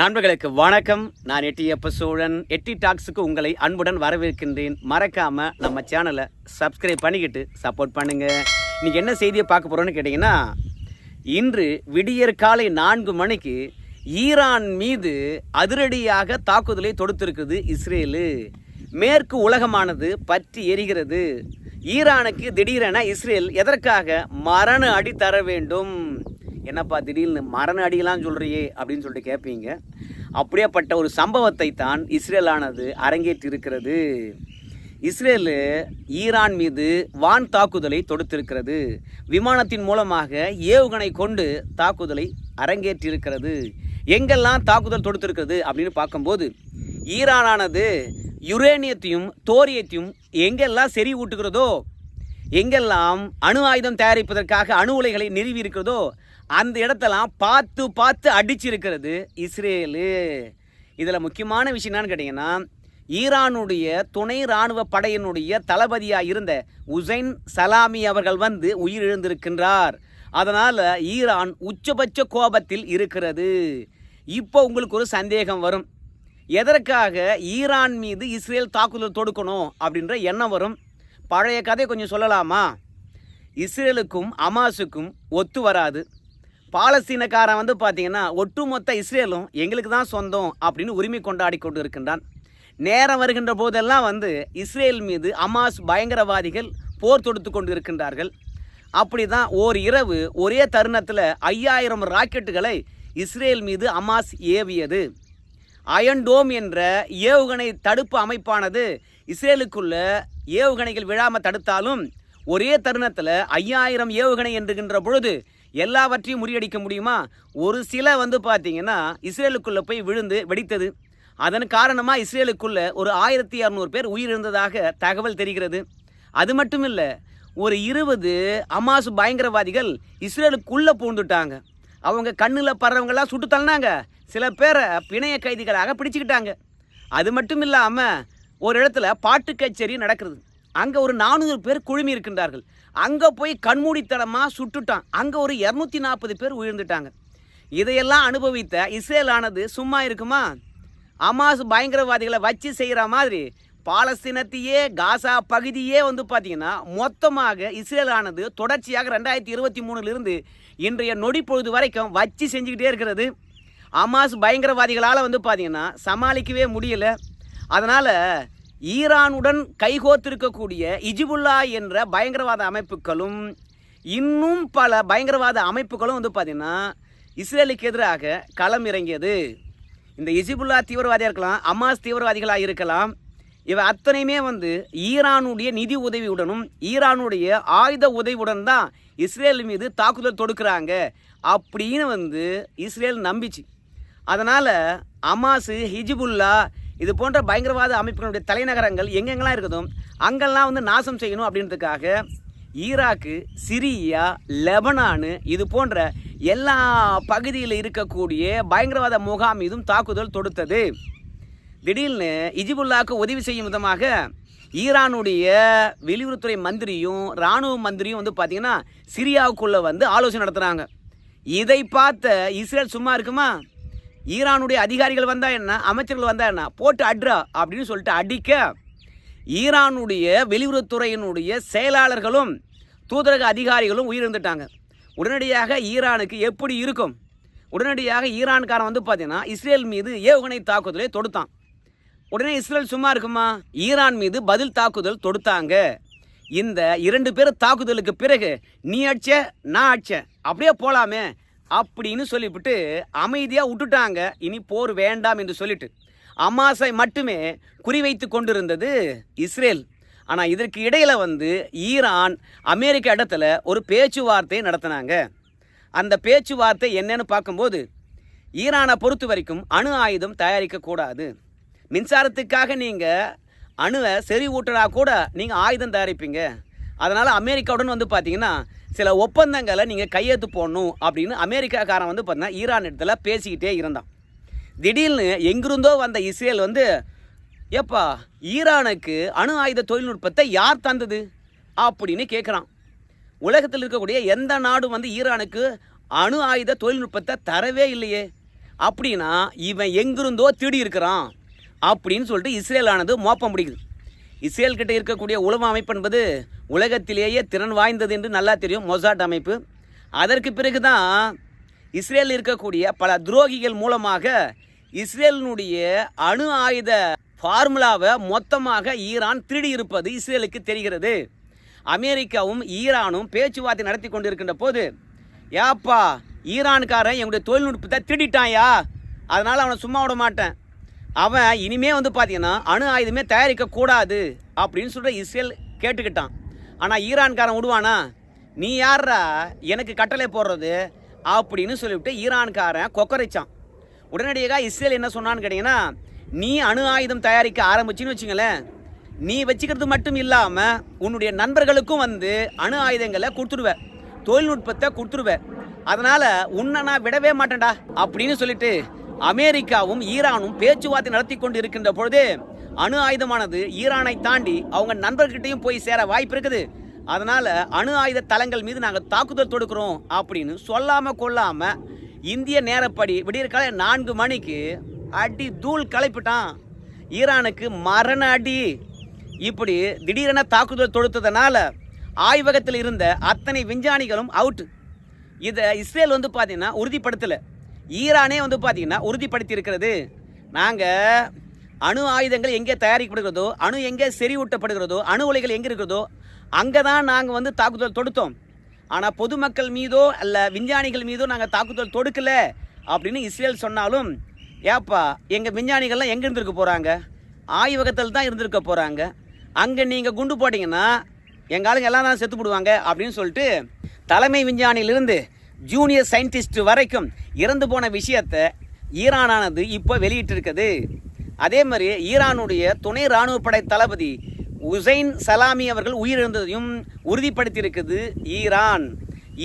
நண்பர்களுக்கு வணக்கம். நான் எட்டி எப்ப சோழன். எட்டி டாக்ஸுக்கு உங்களை அன்புடன் வரவேற்கின்றேன். மறக்காம நம்ம சேனலை சப்ஸ்கிரைப் பண்ணிக்கிட்டு சப்போர்ட் பண்ணுங்க. இன்னைக்கு என்ன செய்தியை பார்க்க போறோம்னு கேட்டிங்கன்னா இன்று விடியற் காலை நான்கு மணிக்கு ஈரான் மீது அதிரடியாக தாக்குதலை தொடுத்திருக்குது இஸ்ரேலு. மேற்கு உலகமானது பற்றி எரிகிறது. ஈரானுக்கு திடீரென இஸ்ரேல் எதற்காக மரண அடி தர வேண்டும்? என்னப்பா திடீர்னு மரண அடியெல்லாம் சொல்கிறியே அப்படின்னு சொல்லிட்டு கேட்பீங்க அப்படியேப்பட்ட ஒரு சம்பவத்தை தான் இஸ்ரேலானது அரங்கேற்றிருக்கிறது. இஸ்ரேலு ஈரான் மீது வான் தாக்குதலை தொடுத்திருக்கிறது. விமானத்தின் மூலமாக ஏவுகணை கொண்டு தாக்குதலை அரங்கேற்றிருக்கிறது. எங்கெல்லாம் தாக்குதல் தொடுத்திருக்கிறது அப்படின்னு பார்க்கும்போது ஈரானானது யுரேனியத்தையும் தோரியத்தையும் எங்கெல்லாம் செறி ஊட்டுகிறதோ எங்கெல்லாம் அணு ஆயுதம் தயாரிப்பதற்காக அணு உலைகளை நிறுவி இருக்கிறதோ அந்த இடத்தெல்லாம் பார்த்து பார்த்து அடிச்சிருக்கிறது இஸ்ரேலு. இதில் முக்கியமான விஷயம் என்னன்னு கேட்டிங்கன்னா ஈரானுடைய துணை இராணுவ படையினுடைய தளபதியாக இருந்த உசைன் சலாமி அவர்கள் வந்து உயிரிழந்திருக்கின்றார். அதனால் ஈரான் உச்சபட்ச கோபத்தில் இருக்கிறது. இப்போ உங்களுக்கு ஒரு சந்தேகம் வரும். எதற்காக ஈரான் மீது இஸ்ரேல் தாக்குதல் தொடுக்கணும் அப்படின்ற எண்ணம் வரும்? பழைய கதை கொஞ்சம் சொல்லலாமா? இஸ்ரேலுக்கும் அமாஸுக்கும் ஒத்து வராது. பாலஸ்தீனக்காரன் வந்து பார்த்தீங்கன்னா ஒட்டுமொத்த இஸ்ரேலும் எங்களுக்கு தான் சொந்தம் அப்படின்னு உரிமை கொண்டாடி கொண்டு இருக்கின்றான் நேரம் வருகின்ற போதெல்லாம் வந்து இஸ்ரேல் மீது அமாஸ் பயங்கரவாதிகள் போர் தொடுத்து கொண்டு இருக்கின்றார்கள் அப்படி தான் ஓர் இரவு ஒரே தருணத்தில் ஐயாயிரம் ராக்கெட்டுகளை இஸ்ரேல் மீது அமாஸ் ஏவியது. அயன்டோம் என்ற ஏவுகணை தடுப்பு அமைப்பானது இஸ்ரேலுக்குள்ள ஏவுகணைகள் விழாமல் தடுத்தாலும் ஒரே தருணத்தில் ஐயாயிரம் ஏவுகணை என்றுகின்ற பொழுது எல்லாவற்றையும் முறியடிக்க முடியுமா? ஒரு சில வந்து பார்த்தீங்கன்னா இஸ்ரேலுக்குள்ளே போய் விழுந்து வெடித்தது. அதன் காரணமாக இஸ்ரேலுக்குள்ள ஒரு ஆயிரத்தி இரநூறு பேர் உயிரிழந்ததாக தகவல் தெரிகிறது. அது மட்டும் இல்லை ஒரு இருபது அமாசு பயங்கரவாதிகள் இஸ்ரேலுக்குள்ளே பூந்துட்டாங்க அவங்க கண்ணில் படுறவங்கெல்லாம் சுட்டு தள்ளினாங்க. சில பேரை பிணைய கைதிகளாக பிடிச்சிக்கிட்டாங்க. அது மட்டும் இல்லாமல் ஒரு இடத்துல பாட்டு கச்சேரி நடக்கிறது அங்கே ஒரு நானூறு பேர் குழுமி இருக்கின்றார்கள். அங்கே போய் கண்மூடித்தனமாக சுட்டுட்டான். அங்கே ஒரு இரநூத்தி நாற்பது பேர் உயிர்ந்துட்டாங்க. இதையெல்லாம் அனுபவித்த இஸ்ரேலானது சும்மா இருக்குமா? அமாஸ் பயங்கரவாதிகளை வச்சு செய்கிற மாதிரி பாலஸ்தீனத்தையே காசா பகுதியே வந்து பார்த்தீங்கன்னா மொத்தமாக இஸ்ரேலானது தொடர்ச்சியாக ரெண்டாயிரத்தி இருபத்தி மூணுலேருந்து இன்றைய நொடி பொழுது வரைக்கும் வச்சு செஞ்சுக்கிட்டே இருக்கிறது. அமாஸ் பயங்கரவாதிகளால் வந்து பார்த்தீங்கன்னா சமாளிக்கவே முடியல. அதனால் ஈரானுடன் கைகோத்திருக்கக்கூடிய இஜிபுல்லா என்ற பயங்கரவாத அமைப்புகளும் இன்னும் பல பயங்கரவாத அமைப்புகளும் வந்து பார்த்திங்கன்னா இஸ்ரேலுக்கு எதிராக களம் இறங்கியது இந்த இஜிபுல்லா தீவிரவாதியாக இருக்கலாம் அமாஸ் தீவிரவாதிகளாக இருக்கலாம் இவை அத்தனையுமே வந்து ஈரானுடைய நிதி உதவியுடனும் ஈரானுடைய ஆயுத உதவியுடன் தான் இஸ்ரேல் மீது தாக்குதல் தொடுக்கிறாங்க அப்படின்னு வந்து இஸ்ரேல் நம்பிச்சு. அதனால் அமாசு ஹிஜிபுல்லா இது போன்ற பயங்கரவாத அமைப்புகளுடைய தலைநகரங்கள் எங்கெங்கெல்லாம் இருக்குதோ அங்கெல்லாம் வந்து நாசம் செய்யணும் அப்படின்றதுக்காக ஈராக்கு சிரியா லெபனானு இது போன்ற எல்லா பகுதியில் இருக்கக்கூடிய பயங்கரவாத முகாம் மீதும் தாக்குதல் தொடுத்தது. திடீர்னு இஜிபுல்லாவுக்கு உதவி செய்யும் விதமாக ஈரானுடைய வெளியுறவுத்துறை மந்திரியும் இராணுவ மந்திரியும் வந்து பார்த்திங்கன்னா சிரியாவுக்குள்ளே வந்து ஆலோசனை நடத்துகிறாங்க இதை பார்த்த இஸ்ரேல் சும்மா இருக்குமா? ஈரானுடைய அதிகாரிகள் வந்தால் என்ன? அமைச்சர்கள் வந்தால் என்ன? போட்டு அட்ரா அப்படின்னு சொல்லிட்டு அடிக்க ஈரானுடைய வெளியுறவுத்துறையினுடைய செயலாளர்களும் தூதரக அதிகாரிகளும் உயிரிழந்துட்டாங்க. உடனடியாக ஈரானுக்கு எப்படி இருக்கும்? உடனடியாக ஈரான்காரன் வந்து பார்த்தீங்கன்னா இஸ்ரேல் மீது ஏவுகணை தாக்குதலை தொடுத்தான். உடனே இஸ்ரேல் சும்மா இருக்குமா? ஈரான் மீது பதில் தாக்குதல் தொடுத்தாங்க. இந்த இரண்டு பேர் தாக்குதலுக்கு பிறகு நீ அடிச்ச நான் அடிச்ச அப்படியே போலாமே அப்படின்னு சொல்லிவிட்டு அமைதியாக விட்டுட்டாங்க. இனி போர் வேண்டாம் என்று சொல்லிட்டு அமாசை மட்டுமே குறிவைத்து கொண்டிருந்தது இஸ்ரேல். ஆனால் இதற்கு இடையில் வந்து ஈரான் அமெரிக்க இடத்துல ஒரு பேச்சுவார்த்தை நடத்தினாங்க. அந்த பேச்சுவார்த்தை என்னன்னு பார்க்கும்போது ஈரானை பொறுத்த வரைக்கும் அணு ஆயுதம் தயாரிக்கக்கூடாது மின்சாரத்துக்காக நீங்கள் அணுவை செறிவூட்டினா கூட நீங்கள் ஆயுதம் தயாரிப்பீங்க. அதனால் அமெரிக்காவுடன் வந்து பார்த்தீங்கன்னா சில ஒப்பந்தங்களை நீங்கள் கையெழுத்து போடணும் அப்படின்னு அமெரிக்காக்காரன் வந்து பார்த்தீங்கன்னா ஈரான் இடத்துல பேசிக்கிட்டே இருந்தான். திடீர்னு எங்கிருந்தோ வந்த இஸ்ரேல் வந்து ஏப்பா ஈரானுக்கு அணு ஆயுத தொழில்நுட்பத்தை யார் தந்தது? அப்படின்னு கேட்குறான் உலகத்தில் இருக்கக்கூடிய எந்த நாடும் வந்து ஈரானுக்கு அணு ஆயுத தொழில்நுட்பத்தை தரவே இல்லையே. அப்படின்னா இவன் எங்கிருந்தோ திருடி இருக்கிறான். அப்படின்னு சொல்லிட்டு இஸ்ரேலானது மோப்பம் பிடிக்குது. இஸ்ரேல் கிட்ட இருக்கக்கூடிய உளவு அமைப்பு என்பது உலகத்திலேயே திறன் வாய்ந்தது என்று நல்லா தெரியும் மொசாட் அமைப்பு. அதற்கு பிறகு தான் இஸ்ரேலில் இருக்கக்கூடிய பல துரோகிகள் மூலமாக இஸ்ரேலினுடைய அணு ஆயுத ஃபார்முலாவை மொத்தமாக ஈரான் திருடி இருப்பது இஸ்ரேலுக்கு தெரிகிறது. அமெரிக்காவும் ஈரானும் பேச்சுவார்த்தை நடத்தி கொண்டிருக்கின்ற போது ஏப்பா ஈரான்காரன் எங்களுடைய தொழில்நுட்பத்தை திருடிட்டான்யா. அதனால் அவனை சும்மா விட மாட்டேன். அவன் இனிமே வந்து பார்த்தீங்கன்னா அணு ஆயுதமே தயாரிக்க கூடாது அப்படின்னு சொல்லிட்டு இஸ்ரேல் கேட்டுக்கிட்டான். ஆனால் ஈரான்காரன் விடுவானா? நீ யாரா எனக்கு கட்டளை போடுறது அப்படின்னு சொல்லிவிட்டு ஈரான்காரன் கொக்கரைச்சான். உடனடியாக இஸ்ரேல் என்ன சொன்னான்னு கேட்டிங்கன்னா நீ அணு ஆயுதம் தயாரிக்க ஆரம்பிச்சின்னு வச்சுங்களேன். நீ வச்சுக்கிறது மட்டும் இல்லாமல் உன்னுடைய நண்பர்களுக்கும் வந்து அணு ஆயுதங்களை கொடுத்துருவேன் தொழில்நுட்பத்தை கொடுத்துருவ அதனால் உன்னை நான் விடவே மாட்டேன்டா அப்படின்னு சொல்லிட்டு அமெரிக்காவும் ஈரானும் பேச்சுவார்த்தை நடத்தி கொண்டு இருக்கின்ற பொழுது அணு ஆயுதமானது ஈரானை தாண்டி அவங்க நண்பர்கிட்டையும் போய் சேர வாய்ப்பு இருக்குது. அதனால் அணு ஆயுத தளங்கள் மீது நாங்கள் தாக்குதல் தொடுக்கிறோம் அப்படின்னு சொல்லாமல் கொள்ளாமல் இந்திய நேரப்படி விடியற்கால நான்கு மணிக்கு அடி தூள் கலைப்பிட்டான். ஈரானுக்கு மரண அடி. இப்படி திடீரென தாக்குதல் தொடுத்ததுனால ஆய்வகத்தில் இருந்த அத்தனை விஞ்ஞானிகளும் அவுட் இதை இஸ்ரேல் வந்து பார்த்தீங்கன்னா உறுதிப்படுத்தலை. ஈரானே வந்து பார்த்திங்கன்னா உறுதிப்படுத்தி இருக்கிறது நாங்கள் அணு ஆயுதங்கள் எங்கே தயாரிக்கப்படுகிறதோ அணு எங்கே செறிவூட்டப்படுகிறதோ அணு உலைகள் எங்கே இருக்கிறதோ அங்கே தான் நாங்கள் வந்து தாக்குதல் தொடுத்தோம். ஆனால் பொதுமக்கள் மீதோ அல்ல விஞ்ஞானிகள் மீதோ நாங்கள் தாக்குதல் தொடுக்கல அப்படின்னு இஸ்ரேல் சொன்னாலும் ஏப்பா எங்கள் விஞ்ஞானிகள்லாம் எங்கே இருந்திருக்க போகிறாங்க ஆய்வகத்தில் தான் இருந்திருக்க போகிறாங்க அங்கே நீங்கள் குண்டு போட்டிங்கன்னா எங்கள் ஆளுங்க எல்லாம் தான் செத்து போடுவாங்க அப்படின்னு சொல்லிட்டு தலைமை விஞ்ஞானியிலிருந்து ஜூனியர் சயின்டிஸ்ட் வரைக்கும் இறந்து போன விஷயத்தை ஈரானானது இப்போ வெளியிட்டிருக்குது. அதே மாதிரி ஈரானுடைய துணை இராணுவ படை தளபதி உசைன் சலாமி அவர்கள் உயிரிழந்ததையும் உறுதிப்படுத்தியிருக்குது ஈரான்.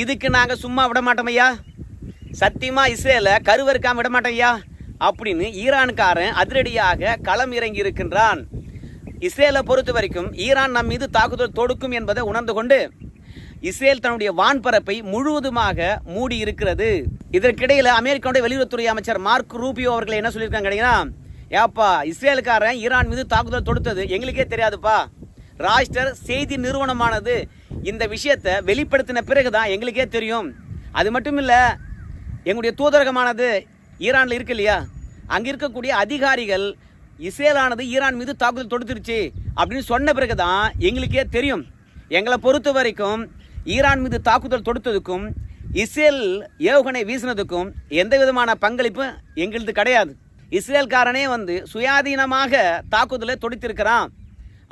இதுக்கு நாங்கள் சும்மா விட மாட்டோம் ஐயா. சத்தியமாக இஸ்ரேலை கருவறுக்காம விட மாட்டோம் ஐயா. அப்படின்னு ஈரான்காரன் அதிரடியாக களம் இறங்கி இருக்கின்றான். இஸ்ரேலை பொறுத்த வரைக்கும் ஈரான் நம் மீது தாக்குதல் தொடுக்கும் என்பதை உணர்ந்து கொண்டு இஸ்ரேல் தன்னுடைய வான்பரப்பை முழுவதுமாக மூடி இருக்கிறது இதற்கிடையில் அமெரிக்காவுடைய வெளியுறவுத்துறை அமைச்சர் மார்க் ரூபியோ அவர்கள் என்ன சொல்லியிருக்காங்க கேட்டீங்கன்னா ஏப்பா இஸ்ரேலுக்காரன் ஈரான் மீது தாக்குதல் தொடுத்தது. எங்களுக்கே தெரியாதுப்பா. ராஷ்டர் செய்தி நிறுவனமானது இந்த விஷயத்தை வெளிப்படுத்தின பிறகுதான் எங்களுக்கே தெரியும். அது மட்டும் இல்லை எங்களுடைய தூதரகமானது ஈரானில் இருக்கு இல்லையா? அங்கே இருக்கக்கூடிய அதிகாரிகள் இஸ்ரேலானது ஈரான் மீது தாக்குதல் தொடுத்துருச்சு அப்படின்னு சொன்ன பிறகு தான் எங்களுக்கே தெரியும். எங்களை பொறுத்த வரைக்கும் ஈரான் மீது தாக்குதல் தொடுத்ததுக்கும் இஸ்ரேல் ஏவுகணை வீசினதுக்கும் எந்த விதமான பங்களிப்பும் எங்களது கிடையாது. இஸ்ரேல்காரனே வந்து சுயாதீனமாக தாக்குதலை தொடுத்திருக்கிறான்.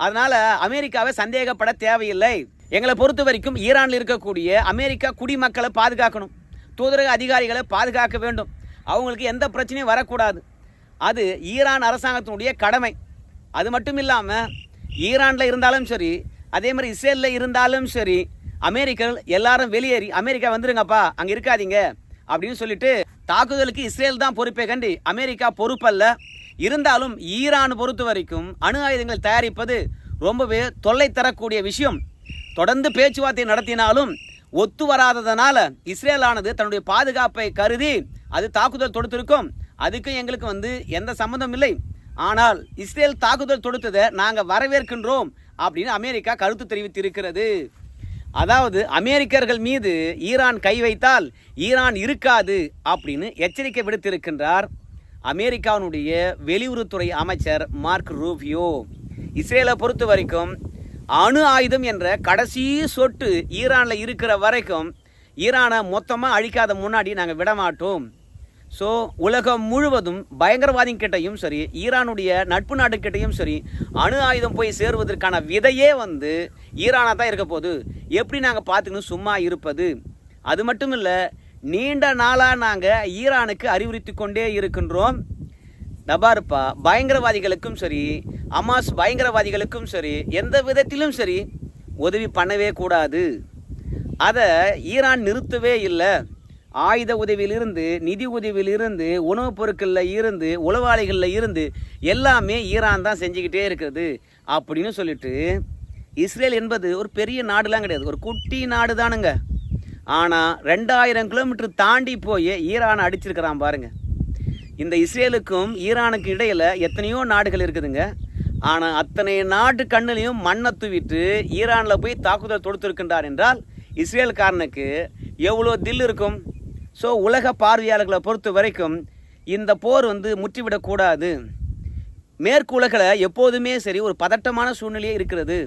அதனால அமெரிக்காவை சந்தேகப்பட தேவையில்லை. எங்களை பொறுத்த வரைக்கும் ஈரானில் இருக்கக்கூடிய அமெரிக்கா குடிமக்களை பாதுகாக்கணும். தூதரக அதிகாரிகளை பாதுகாக்க வேண்டும். அவங்களுக்கு எந்த பிரச்சனையும் வரக்கூடாது. அது ஈரான் அரசாங்கத்தினுடைய கடமை. அது மட்டும் இல்லாமல் ஈரானில் இருந்தாலும் சரி அதே மாதிரி இஸ்ரேலில் இருந்தாலும் சரி அமெரிக்கர்கள் எல்லாரும் வெளியேறி அமெரிக்கா வந்துருங்கப்பா அங்கே இருக்காதீங்க. அப்படின்னு சொல்லிட்டு தாக்குதலுக்கு இஸ்ரேல் தான் பொறுப்பே கண்டி அமெரிக்கா பொறுப்பல்ல. இருந்தாலும் ஈரான் பொறுத்த வரைக்கும் அணு ஆயுதங்கள் தயாரிப்பது ரொம்பவே தொல்லை தரக்கூடிய விஷயம். தொடர்ந்து பேச்சுவார்த்தை நடத்தினாலும் ஒத்து வராததனால இஸ்ரேலானது தன்னுடைய பாதுகாப்பை கருதி அது தாக்குதல் தொடுத்திருக்கும். அதுக்கும் எங்களுக்கு வந்து எந்த சம்மந்தம் இல்லை. ஆனால் இஸ்ரேல் தாக்குதல் தொடுத்ததை நாங்கள் வரவேற்கின்றோம் அப்படின்னு அமெரிக்கா கருத்து தெரிவித்திருக்கிறது. அதாவது அமெரிக்கர்கள் மீது ஈரான் கை வைத்தால் ஈரான் இருக்காது அப்படின்னு எச்சரிக்கை விடுத்திருக்கின்றார் அமெரிக்காவினுடைய வெளியுறவுத்துறை அமைச்சர் மார்க் ரூபியோ. இஸ்ரேலை பொறுத்த வரைக்கும் அணு ஆயுதம் என்ற கடைசி சொட்டு ஈரானில் இருக்கிற வரைக்கும் ஈரானை மொத்தமாக அழிக்காத முன்னாடி நாங்கள் விடமாட்டோம். ஸோ உலகம் முழுவதும் பயங்கரவாதிகிட்டையும் சரி ஈரானுடைய நட்பு நாடுகிட்டையும் சரி அணு ஆயுதம் போய் சேருவதற்கான விதையே வந்து ஈரானாக தான் இருக்க போகுது. எப்படி நாங்கள் பார்த்துக்கணும்? சும்மா இருப்பது. அது மட்டும் இல்லை நீண்ட நாளாக நாங்கள் ஈரானுக்கு அறிவுறுத்தி கொண்டே இருக்கின்றோம். தபாருப்பா பயங்கரவாதிகளுக்கும் சரி அமாஸ் பயங்கரவாதிகளுக்கும் சரி எந்த விதத்திலும் சரி உதவி பண்ணவே கூடாது. அதை ஈரான் நிறுத்தவே இல்லை. ஆயுத உதவியிலிருந்து நிதி உதவியிலிருந்து உணவுப் பொருட்களில் இருந்து உளவாளிகளில் இருந்து எல்லாமே ஈரான் தான் செஞ்சுக்கிட்டே இருக்குது. அப்படின்னு சொல்லிட்டு இஸ்ரேல் என்பது ஒரு பெரிய நாடுலாம் கிடையாது. ஒரு குட்டி நாடு தானுங்க ஆனால் ரெண்டாயிரம் கிலோமீட்டர் தாண்டி போய் ஈரானை அடிச்சிருக்கிறான் பாருங்க. இந்த இஸ்ரேலுக்கும் ஈரானுக்கு இடையில் எத்தனையோ நாடுகள் இருக்குதுங்க. ஆனால் அத்தனை நாட்டு கண்ணிலையும் மண்ணை தூவிட்டு ஈரானில் போய் தாக்குதல் தொடுத்திருக்கின்றார் என்றால் இஸ்ரேல்காரனுக்கு எவ்வளோ தில் இருக்கும்? ஸோ உலக பார்வையாளர்களை பொறுத்த வரைக்கும் இந்த போர் வந்து முற்றிவிடக்கூடாது. மேற்கு உலகில் எப்போதுமே சரி ஒரு பதட்டமான சூழ்நிலையே இருக்கிறது.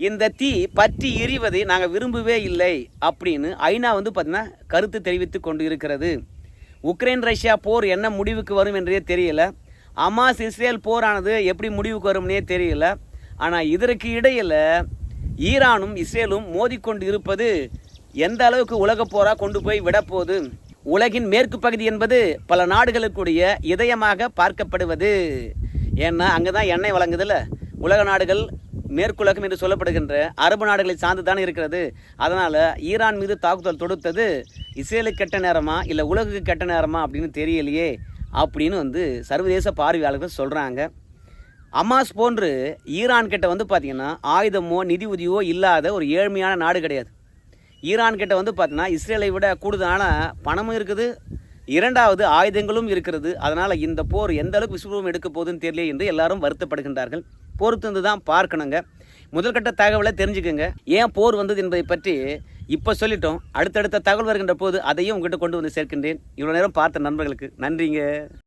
இந்த தீ பற்றி எரிவதை நாங்கள் விரும்பவே இல்லை அப்படின்னு ஐநா வந்து பார்த்தீங்கன்னா கருத்து தெரிவித்து கொண்டு இருக்கிறது உக்ரைன் ரஷ்யா போர் என்ன முடிவுக்கு வரும் என்றே தெரியல. அமாஸ் இஸ்ரேல் போரானது எப்படி முடிவுக்கு வரும்னே தெரியல. ஆனால் இதற்கு இடையில் ஈரானும் இஸ்ரேலும் மோதிக்கொண்டு இருப்பது எந்த அளவுக்கு உலக போராக கொண்டு போய் விடப்போகுது உலகின் மேற்கு பகுதி என்பது பல நாடுகளுக்குடைய இதயமாக பார்க்கப்படுவது. ஏன்னா அங்கே தான் எண்ணெய் வழங்குதில்ல. உலக நாடுகள் மேற்குலகம் என்று சொல்லப்படுகின்ற அரபு நாடுகளை சார்ந்து தானே இருக்கிறது. அதனால் ஈரான் மீது தாக்குதல் தொடுத்தது இஸ்ரேலுக்கு கெட்ட நேரமா இல்லை உலகுக்கு கெட்ட நேரமா அப்படின்னு தெரியலையே அப்படின்னு வந்து சர்வதேச பார்வையாளர்கள் சொல்கிறாங்க அமாஸ் போன்று ஈரான் கிட்ட வந்து பார்த்திங்கன்னா ஆயுதமோ நிதி உதவியோ இல்லாத ஒரு ஏழ்மையான நாடு கிடையாது. ஈரான் கிட்ட வந்து பார்த்தீங்கன்னா இஸ்ரேலை விட கூடுதலான பணமும் இருக்குது இரண்டாவது ஆயுதங்களும் இருக்கிறது. அதனால் இந்த போர் எந்த அளவுக்கு விஸ்வரூபம் எடுக்க போகுதுன்னு தெரியல என்று எல்லாரும் வருத்தப்படுகின்றார்கள். பொறுத்து தான் பார்க்கணுங்க. முதல்கட்ட தகவலை தெரிஞ்சுக்கோங்க. ஏன் போர் வந்தது என்பதை பற்றி இப்போ சொல்லிட்டோம். அடுத்தடுத்த தகவல் வருகின்ற போது அதையும் உங்ககிட்ட கொண்டு வந்து சேர்க்கின்றேன். இவ்வளோ நேரம் பார்த்த நண்பர்களுக்கு நன்றிங்க.